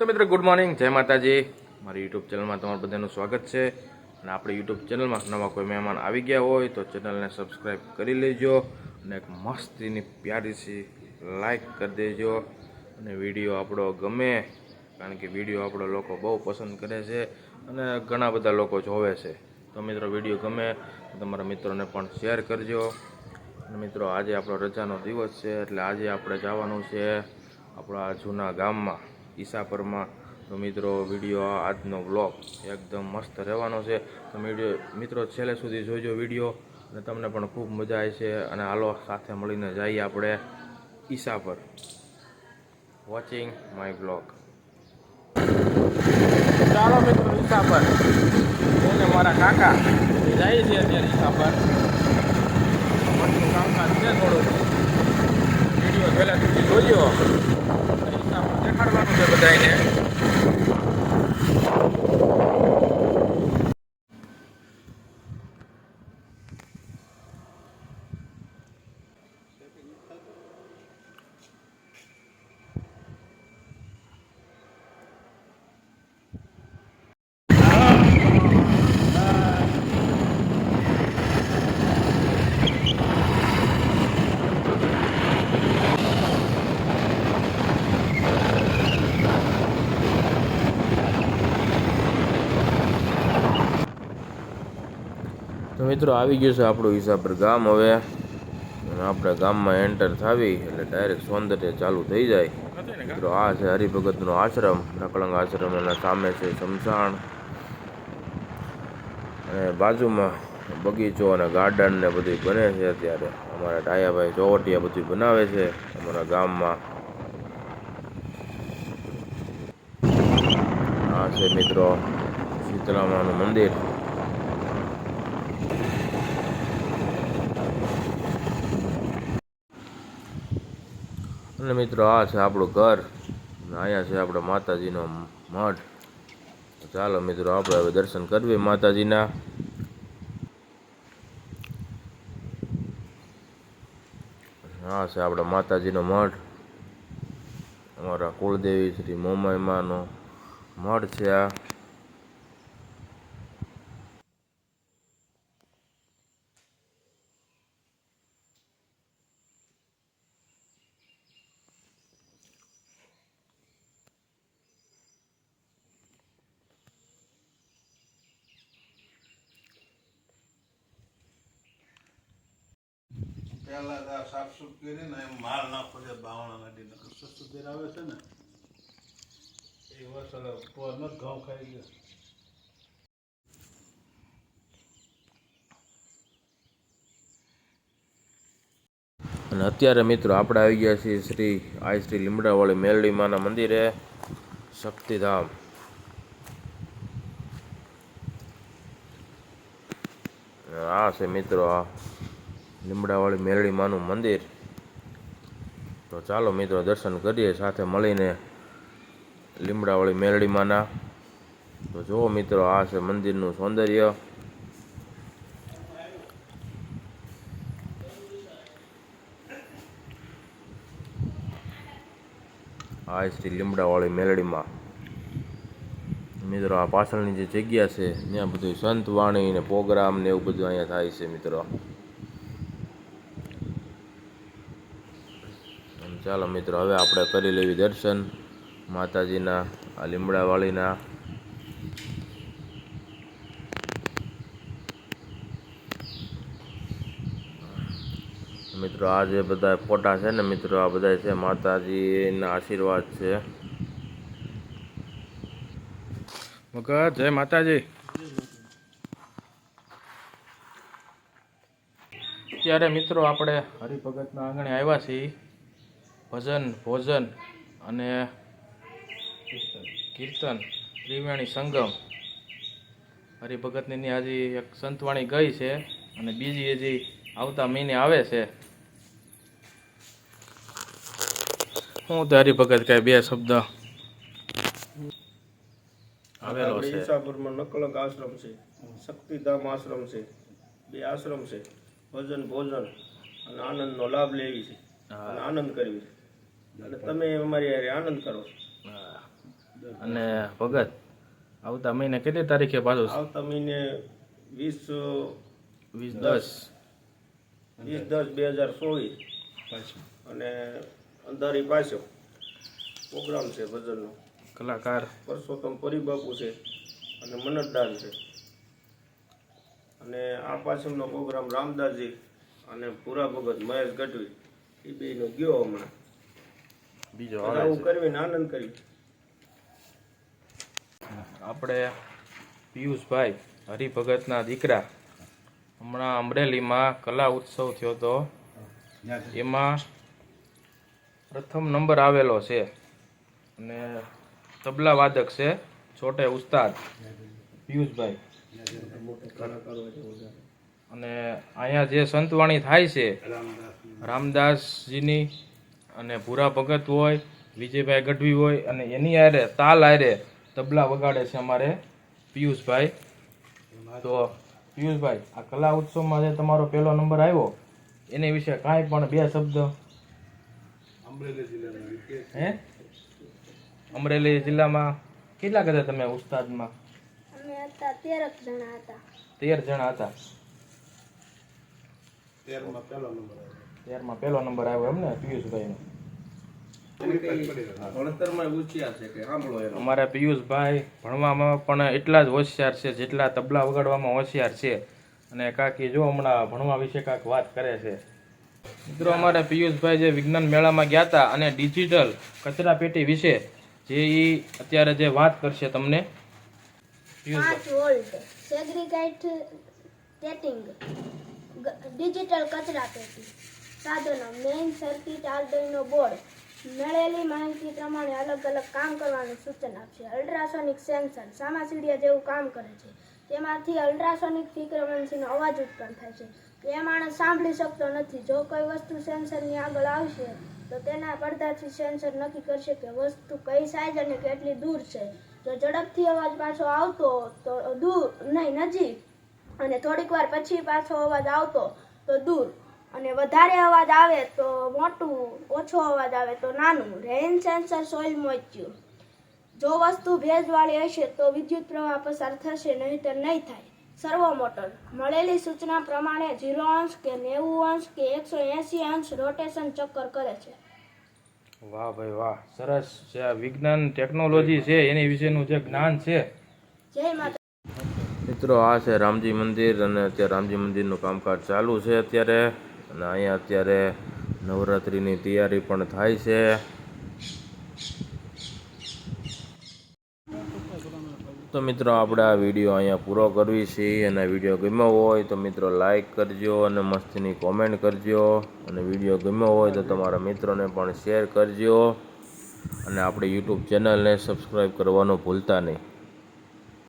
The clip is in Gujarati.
તો મિત્રો ગુડ મોર્નિંગ જય માતાજી. મારી યુટ્યુબ ચેનલમાં તમારું બધાનું સ્વાગત છે. અને આપણી યુટ્યુબ ચેનલમાં નવા કોઈ મહેમાન આવી ગયા હોય તો ચેનલને સબસ્ક્રાઈબ કરી લેજો અને એક મસ્તીની પ્યારીસી લાઈક કરી દેજો. અને વીડિયો આપણો ગમે, કારણ કે વીડિયો આપણો લોકો બહુ પસંદ કરે છે અને ઘણા બધા લોકો જોવે છે. તો મિત્રો વીડિયો ગમે તમારા મિત્રોને પણ શેર કરજો. અને મિત્રો, આજે આપણો રજાનો દિવસ છે, એટલે આજે આપણે જવાનું છે આપણા જૂના ગામમાં. ઈસાપરમાં. તો મિત્રો, વીડિયો આજનો બ્લોગ એકદમ મસ્ત રહેવાનો છે. તો વીડિયો, મિત્રો, છેલ્લે સુધી જોઈજો વીડિયો અને તમને પણ ખૂબ મજા આવે છે અને હાલો, સાથે મળીને જઈએ આપણે ઈસાપર. વોચિંગ માય બ્લોગ ચાલો મિત્રો, ઈસાપર. એને મારા કાકા જાય છે અત્યારે ઈસાપર. મસ્ત કામકાજ છે થોડું. વીડિયો છેલ્લે સુધી ઈસાપર દેખાડવાનું છે બધાને તો મિત્રો આવી ગયું છે આપણું ઈસાપર ગામ હવે. આપણે ગામમાં એન્ટર થાવી એટલે ડાયરેક્ટ સૌંદર્ય ચાલુ થઈ જાય. મિત્રો આ છે હરિભગતનો આશ્રમ. નકળંગ આશ્રમ એના સામે છે શમશાન. અને બાજુમાં બગીચો અને ગાર્ડન ને બધું બને છે અત્યારે. અમારા ટાયાભાઈ ચોવટિયા બધું બનાવે છે અમારા ગામમાં. આ છે મિત્રો શીતળામાનું મંદિર. અને મિત્રો, આ છે આપણું ઘર. અહીંયા છે આપણા માતાજીનો મઠ ચાલો મિત્રો, આપણે હવે દર્શન કરવી માતાજીના. આ છે આપણા માતાજીનો મઠ અમારા કુળદેવી શ્રી મોમાઈમાનો મઠ છે આ. તો આ સાફસૂફ કરીને એમ માલ નાખો છે, બાવણા નદી સસ્તું તેલ આવે છે ને, એ વસલ પોર ન ઘઉં ખાઈ ગયો અને અત્યારે મિત્રો આપણે આવી ગયા છીએ શ્રી આઈ શ્રી લીમડાવાળી મેલડી માના મંદિરે, શક્તિધામ. આ છે મિત્રો આ. લીમડાવાળી મેરડી માનું મંદિર. તો ચાલો મિત્રો, દર્શન કરીએ સાથે મળીને લીમડાવાળી મેરડી માના તો જુઓ મિત્રો, આ છે મંદિરનું સૌંદર્ય. આ શ્રી લીમડાવાળી મેલડીમાં મિત્રો, આ પાછળની જે જગ્યા છે, ત્યાં બધું સંત વાણી ને પ્રોગ્રામ ને એવું બધું અહીંયા થાય છે, મિત્રો. ચાલો મિત્રો, હવે આપણે કરી લેવી દર્શન. માતાજીના, આ લીમડાવાળીના. મિત્રો, આ જે બધા ફોટા છે ને મિત્રો, આ બધા છે માતાજીના આશીર્વાદ છે. મગજ જય માતાજી. અત્યારે મિત્રો, આપણે હરિભગતના આંગણે આવ્યા છીએ. ભજન ભોજન અને કીર્તન ત્રિવેણી સંગમ. હરિભગતની આજે એક સંતવાણી ગઈ છે અને બીજી હજી આવતા મહિને આવે છે. હું તો હરિભગત કઈ બે શબ્દ આવેલો છે. ઈસાપુરમાં નકલંક આશ્રમ છે શક્તિધામ આશ્રમ છે બે આશ્રમ છે ભજન ભોજન અને આનંદનો લાભ લેવી છે. અને આનંદ કરવી છે. અને તમે અમારી હારે આનંદ કરો. હા. અને ભગત આવતા મહિને કેટલી તારીખે પાછો? આવતા મહિને વીસ વીસ દસ. વીસ દસ બે હજાર ચોવીસ અને અંધારી પાછો. પ્રોગ્રામ છે ભજનનો. કલાકાર. પરસોત્તમ પરિબાપુ છે અને મનતદાન છે. અને આ પાછળનો પ્રોગ્રામ રામદાસજી અને પૂરા ભગત મહેશ ગઢવી. એ બેનો ગયો હમણાં. બીજો આવે કરવીને આનંદ કરી આપણે પિયુષભાઈ હરિભગતના દીકરા. હમણાં અમરેલીમાં કલા ઉત્સવ થયો હતો એમાં પ્રથમ નંબર આવેલો છે. અને તબલા વાદક છે. છોટે ઉસ્તાદ પિયુષભાઈ. અને અહીંયા જે સંતવાણી થાય છે રામદાસજીની અને ભૂરા ભગત હોય વિજયભાઈ ગઢવી હોય અને એની આરે તાલ આરે તબલા વગાડે છે અમારે પિયુષભાઈ. તો પિયુષભાઈ આ કલા ઉત્સવમાં જે તમારો પહેલો નંબર આવ્યો એની વિશે કાંઈ પણ બે શબ્દ. અમરેલી જિલ્લાનો હે? અમરેલી જિલ્લામાં કેટલા હતા તમે ઉસ્તાદમાં? અમે હતા તેરક જણા હતા. તેર જણા હતા. તેરમાં પહેલો નંબર આવ્યો. તેરમાં પહેલો નંબર આવ્યો એમને પિયુષભાઈનો. અમારા પિયુષભાઈ ભણવામાં પણ એટલા જ હોશિયાર છે જેટલા તબલા વગાડવામાં હોશિયાર છે. અને કાકી જો હમણાં ભણવા વિશે કાંઈક વાત કરે છે. મિત્રો અમારા પિયુષભાઈ જે વિજ્ઞાન મેળામાં ગયા હતા અને ડિજિટલ કચરા પેટી વિશે જે ઈ અત્યારે જે વાત કરશે તમને. સેગ્રીગેટ ડિજિટલ કચરા પેટી. સાધનો મેઇન સર્કિટ આર્ડિનો બોર્ડ મળેલી માહિતી પ્રમાણે અલગ અલગ કામ કરવાનું સૂચન આપશે અલ્ટ્રાસોનિક સેન્સર સામાસીડિયા જેવું કામ કરે છે. તેમાંથી અલ્ટ્રાસોનિક ફ્રીક્વન્સીનો અવાજ ઉત્પન્ન થાય છે. એ માણસ સાંભળી શકતો નથી. જો કોઈ વસ્તુ સેન્સરની આગળ આવશે, તો તેના પડદાથી સેન્સર નક્કી કરશે કે વસ્તુ કઈ સાઈઝ અને કેટલી દૂર છે. જો ઝડપથી અવાજ પાછો આવતો, તો દૂર નહીં, નજીક. અને થોડીક વાર પછી પાછો અવાજ આવતો, તો દૂર. અને વધારે અવાજ આવે તો મોટું ઓછો અવાજ આવે તો નાનું. રેઇન સેન્સર સોઇલ મોચ્યું જો વસ્તુ ભેજવાળી હશે તો વિદ્યુત પ્રવાહ પસાર થશે નહીંતર નહીં થાય. સર્વો મોટર મળેલી સૂચના પ્રમાણે ઝીરો અંશ કે નેવું અંશ કે એકસો એંસી અંશ રોટેશન ચક્કર કરે છે. વાહ ભાઈ વાહ સરસ છે. આ વિજ્ઞાન ટેકનોલોજી છે એની વિશેનું જે જ્ઞાન છે. જય માતા મિત્રો આ છે રામજી મંદિર અને અત્યારે રામજી મંદિરનું કામકાજ ચાલુ છે. અત્યારે અને અહીંયા અત્યારે નવરાત્રિની તૈયારી પણ થાય છે. તો મિત્રો, આપણે આ વીડિયો અહીંયા પૂરો કરવી છે અને વીડિયો ગમ્યો હોય તો મિત્રો, લાઈક કરજો અને મસ્તીની કોમેન્ટ કરજો. અને વીડિયો ગમ્યો હોય તો તમારા મિત્રોને પણ શેર કરજો. અને આપણી યુટ્યુબ ચેનલને સબસ્ક્રાઈબ કરવાનું ભૂલતા નહીં.